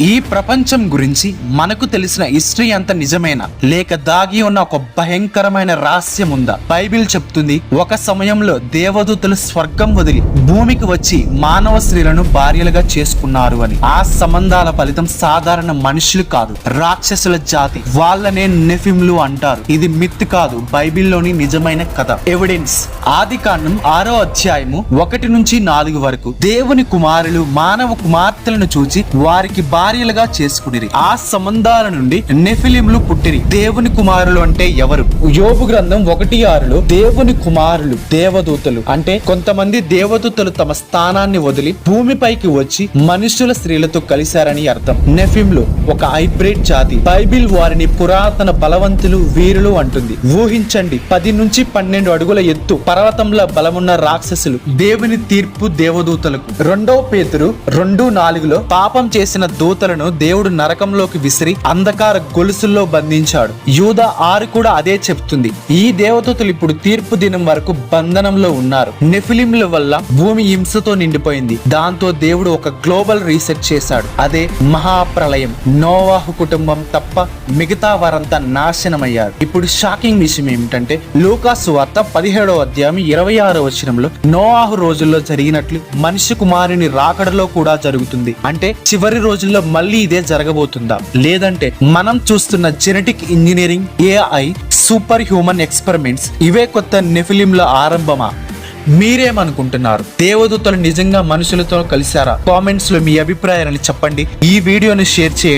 ఈ ప్రపంచం గురించి మనకు తెలిసిన హిస్టరీ అంత నిజమేనా? లేక దాగి ఉన్న ఒక భయంకరమైన రహస్యం ఉందా బైబిల్ చెప్తుంది ఒక సమయంలో దేవదూతలు స్వర్గం వదిలి భూమికి వచ్చి మానవ స్త్రీలను భార్యలుగా చేసుకున్నారు అని. ఆ సంబంధాల ఫలితం సాధారణ మనుషులు కాదు రాక్షసుల జాతి. వాళ్ళనే నెఫిమ్లు అంటారు. ఇది మిత్ కాదు బైబిల్లోని నిజమైన కథ. ఎవిడెన్స్. ఆది కాండం ఆరో అధ్యాయము ఒకటి నుంచి నాలుగు వరకు. దేవుని కుమారులు మానవ కుమార్తెలను చూచి వారికి భార్యలుగా చేసుకునిరి. ఆ సంబంధాల నుండి నెఫిలింలు పుట్టిరి. దేవుని కుమారులు అంటే ఎవరు? యోబు గ్రంథం ఒకటి ఆరులో దేవుని కుమారులు దేవదూతలు అంటే కొంతమంది దేవదూతలు తమ స్థానాన్ని వదిలి భూమిపైకి వచ్చి మనుషుల స్త్రీలతో కలిశారని అర్థం. నెఫిమ్లు ఒక హైబ్రిడ్ జాతి. బైబిల్ వారిని పురాతన బలవంతులు వీరులు అంటుంది. ఊహించండి పది నుంచి పన్నెండు అడుగుల ఎత్తు పర్వతంలో బలమున్న రాక్షసులు దేవుని తీర్పు దేవదూతలకు. రెండో పేతురు రెండు నాలుగులో పాపం చేసిన దూతలను దేవుడు నరకంలోకి విసిరి అంధకార గొలుసుల్లో బంధించాడు. యూద ఆరు కూడా అదే చెప్తుంది. ఈ దేవతలు ఇప్పుడు తీర్పు దినం వరకు బంధనంలో ఉన్నారు. నెఫిలింల వల్ల భూమి హింసతో నిండిపోయింది. దాంతో దేవుడు ఒక గ్లోబల్ రీసెట్ చేశాడు. అదే మహాప్రలయం. నోవాహు కుటుంబం తప్ప మిగతా వారంతా నాశనమయ్యారు. ఇప్పుడు షాకింగ్ విషయం ఏమిటంటే లూకాసు వార్త పదిహేడవ అధ్యాయం ఇరవై ఆరో వచనంలో నోవాహు రోజుల్లో జరిగినట్లు మనిషి కుమారుని రాకడలో కూడా జరుగుతుంది. అంటే చివరి రోజుల్లో మళ్ళీ ఇదే జరగబోతుందా? లేదంటే మనం చూస్తున్న genetic engineering AI super human experiments ఇవే కొత్త నెఫిలింల ఆరంభమా? మీరేమనుకుంటున్నారు? దేవదూతలు నిజంగా మనుషులతో కలిశారా? కామెంట్స్లో మీ అభిప్రాయాన్ని చెప్పండి. ఈ వీడియోని షేర్ చేయండి.